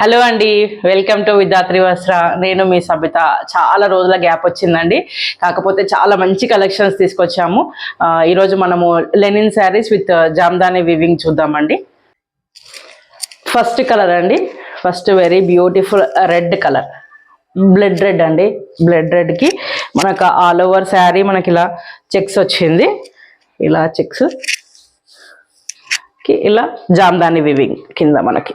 Hello అండి. Welcome to విద్యాత్రి వస్త్ర నేను మీ సబిత. చాలా రోజుల గ్యాప్ వచ్చిందండి. కాకపోతే చాలా మంచి కలెక్షన్స్ తీసుకొచ్చాము. ఈరోజు మనము linen saris with uh, Jamdani weaving చూద్దామండి. ఫస్ట్ కలర్ అండి. First very beautiful red colour blood red అండి. బ్లడ్ రెడ్కి మనకు ఆల్ ఓవర్ శారీ మనకి ఇలా చెక్స్ వచ్చింది. ఇలా చెక్స్ ఇలా జామ్దాని వివింగ్ కింద మనకి.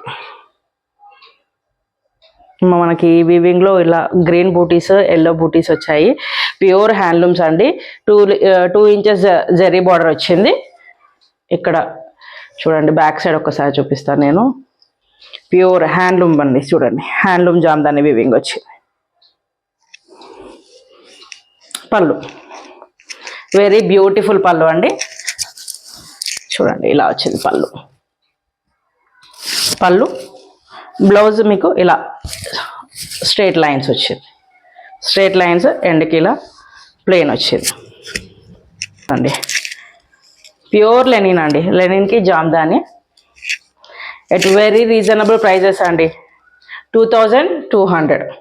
మనకి వీవింగ్లో ఇలా గ్రీన్ బూటీస్ ఎల్లో బూటీస్ వచ్చాయి. ప్యూర్ హ్యాండ్లూమ్స్ అండి. Two two inches zari border వచ్చింది. ఇక్కడ చూడండి బ్యాక్ సైడ్ ఒకసారి చూపిస్తాను నేను. ప్యూర్ హ్యాండ్లూమ్ అండి చూడండి. హ్యాండ్లూమ్ జామ్దాని వీవింగ్ వచ్చింది. పళ్ళు. వెరీ బ్యూటిఫుల్ పళ్ళు అండి. చూడండి ఇలా వచ్చింది పళ్ళు. పళ్ళు. బ్లౌజ్ మీకు ఇలా స్ట్రేట్ లైన్స్ వచ్చింది స్ట్రేట్ లైన్స్ ఎండ్కి ఇలా ప్లేన్ వచ్చింది అండి. ప్యూర్ లెనిన్ అండి. లెనిన్కి Jamdani. At very reasonable prices అండి. Two thousand two hundred.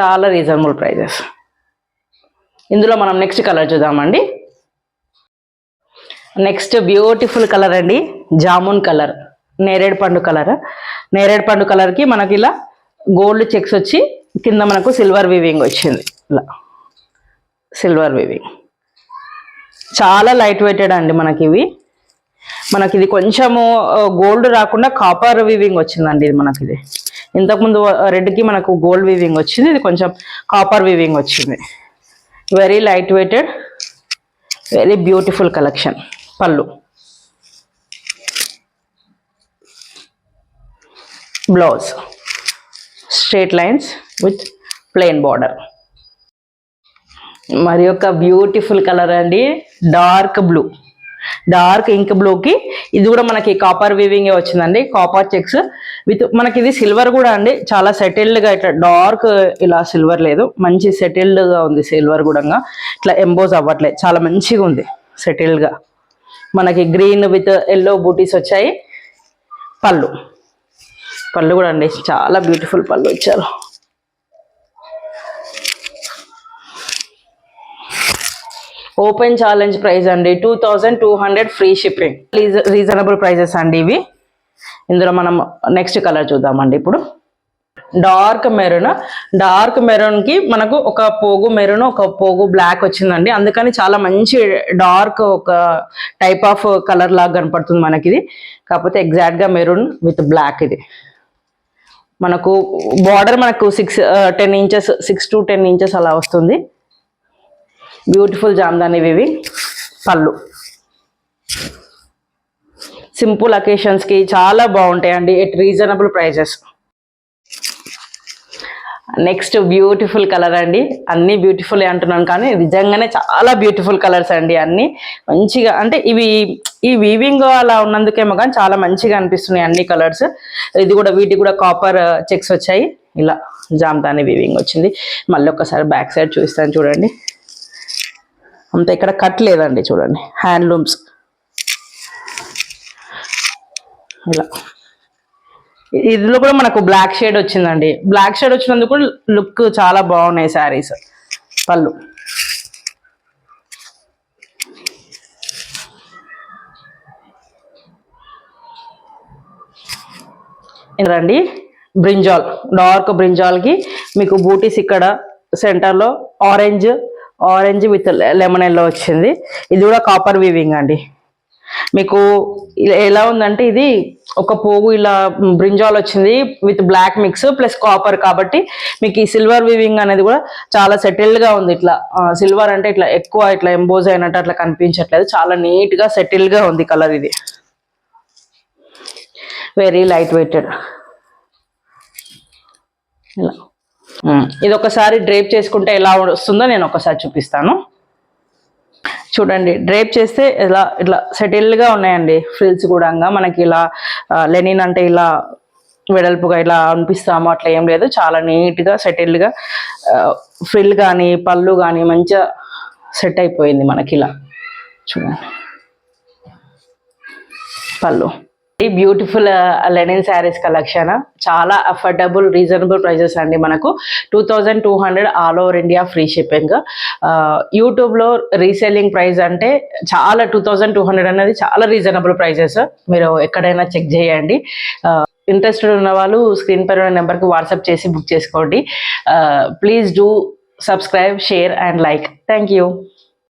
చాలా రీజనబుల్ ప్రైజెస్ ఇందులో మనం నెక్స్ట్ కలర్ చూద్దామండి. నెక్స్ట్ బ్యూటిఫుల్ కలర్ అండి. జామున్ కలర్ నేరేడు పండు కలర్. నేరేడు పండు కలర్కి మనకి ఇలా గోల్డ్ చెక్స్ వచ్చి కింద మనకు సిల్వర్ వీవింగ్ వచ్చింది. ఇలా సిల్వర్ వీవింగ్. చాలా లైట్ వెయిటెడ్ అండి మనకి ఇవి. మనకి ఇది కొంచెము గోల్డ్ రాకుండా కాపర్ వీవింగ్ వచ్చిందండి ఇది మనకి ఇది. ఇంతకుముందు రెడ్కి మనకు గోల్డ్ వీవింగ్ వచ్చింది. ఇది కొంచెం కాపర్ వీవింగ్ వచ్చింది. Very light weighted very beautiful collection పళ్ళు. Blouse straight lines with plain border మరి యొక్క బ్యూటిఫుల్ కలర్ అండి. డార్క్ బ్లూ డార్క్ ఇంక్ బ్లూకి ఇది కూడా మనకి కాపర్ వీవింగే వచ్చిందండి. కాపర్ చెక్స్ విత్ మనకి ఇది సిల్వర్ కూడా అండి. చాలా సెటిల్డ్గా ఇట్లా డార్క్ ఇలా సిల్వర్ లేదు. మంచి సెటిల్డ్గా ఉంది సిల్వర్ కూడా. ఇట్లా ఎంబోజ్ అవ్వట్లేదు. చాలా మంచిగా ఉంది సెటిల్డ్గా మనకి గ్రీన్ విత్ ఎల్లో బూటీస్ వచ్చాయి. పళ్ళు. పళ్ళు కూడా అండి. చాలా బ్యూటిఫుల్ పళ్ళు ఇచ్చారు. ఓపెన్ ఛాలెంజ్ ప్రైస్ అండి. Two thousand two hundred free shipping reasonable prices అండి ఇవి. ఇందులో మనం నెక్స్ట్ కలర్ చూద్దామండి ఇప్పుడు. డార్క్ మెరూన్ డార్క్ మెరూన్కి మనకు ఒక పోగు మెరూన్ ఒక పోగు బ్లాక్ వచ్చిందండి. అందుకని చాలా మంచి డార్క్ ఒక టైప్ ఆఫ్ కలర్ లాగా కనపడుతుంది మనకి ఇది కాకపోతే ఎగ్జాక్ట్గా మెరూన్ విత్ బ్లాక్ ఇది. మనకు బార్డర్ మనకు six ten inches six to ten inches అలా వస్తుంది. బ్యూటిఫుల్ జామ్దాని ఇవి పళ్ళు. సింపుల్ అకేషన్స్కి చాలా బాగుంటాయండి. At reasonable prices next beautiful colour అండి. అన్ని బ్యూటిఫుల్ అంటున్నాను కానీ నిజంగానే చాలా బ్యూటిఫుల్ కలర్స్ అండి అన్ని. మంచిగా అంటే ఇవి ఈ వీవింగ్ అలా ఉన్నందుకేమో కానీ చాలా మంచిగా అనిపిస్తున్నాయి అన్ని కలర్స్. ఇది కూడా వీటికి కూడా కాపర్ చెక్స్ uh, వచ్చాయి. ఇలా జామ్దాని వీవింగ్ వచ్చింది. మళ్ళీ ఒకసారి బ్యాక్ సైడ్ చూస్తాను చూడండి. అంత ఇక్కడ కట్ లేదండి చూడండి. హ్యాండ్లూమ్స్ ఇలా. ఇందులో కూడా మనకు బ్లాక్ షేడ్ వచ్చిందండి. బ్లాక్ షేడ్ వచ్చినందుకు లుక్ చాలా బాగున్నాయి శారీస్ పళ్ళు. రండి బ్రింజాల్ డార్క్ బ్రింజాల్కి మీకు బూటీస్ ఇక్కడ సెంటర్లో orange orange with lemon yellow వచ్చింది. ఇది కూడా కాపర్ వీవింగ్ అండి. మీకు ఎలా ఉందంటే ఇది ఒక పోగు ఇలా బ్రింజాల్ వచ్చింది with black mix plus copper కాబట్టి మీకు ఈ సిల్వర్ వివింగ్ అనేది కూడా చాలా సెటిల్డ్గా ఉంది. ఇట్లా సిల్వర్ అంటే ఇట్లా ఎక్కువ ఇట్లా ఎంబోజ్ అయినట్టు అట్లా కనిపించట్లేదు. చాలా నీట్గా గా ఉంది కలర్ ఇది. వెరీ లైట్ వెయిటెడ్ ఇలా. ఇది ఒకసారి డ్రేప్ చేసుకుంటే ఎలా వస్తుందో నేను ఒకసారి చూపిస్తాను. చూడండి డ్రేప్ చేస్తే ఇలా ఇట్లా సెటిల్గా ఉన్నాయండి ఫ్రిల్స్ కూడా మనకి ఇలా లెనిన్ అంటే ఇలా వెడల్పుగా ఇలా అనిపిస్తాము అట్లా ఏం లేదు. చాలా నీట్గా సెటిల్డ్గా ఫ్రిల్ కానీ పళ్ళు కానీ మంచిగా సెట్ అయిపోయింది మనకి ఇలా. చూడండి. పళ్ళు. ఇది బ్యూటిఫుల్ లెనిన్ శారీస్ కలెక్షన్ చాలా అఫోర్డబుల్ రీజనబుల్ ప్రైజెస్ అండి మనకు. Two thousand two hundred all over India free shipping యూట్యూబ్లో రీసెల్లింగ్ ప్రైస్ అంటే చాలా టూ థౌజండ్ టూ హండ్రెడ్ అనేది చాలా రీజనబుల్ ప్రైజెస్ మీరు ఎక్కడైనా చెక్ చేయండి. ఇంట్రెస్టెడ్ ఉన్న వాళ్ళు స్క్రీన్ పైన నెంబర్కి వాట్సాప్ చేసి బుక్ చేసుకోండి. Please do subscribe share and like thank you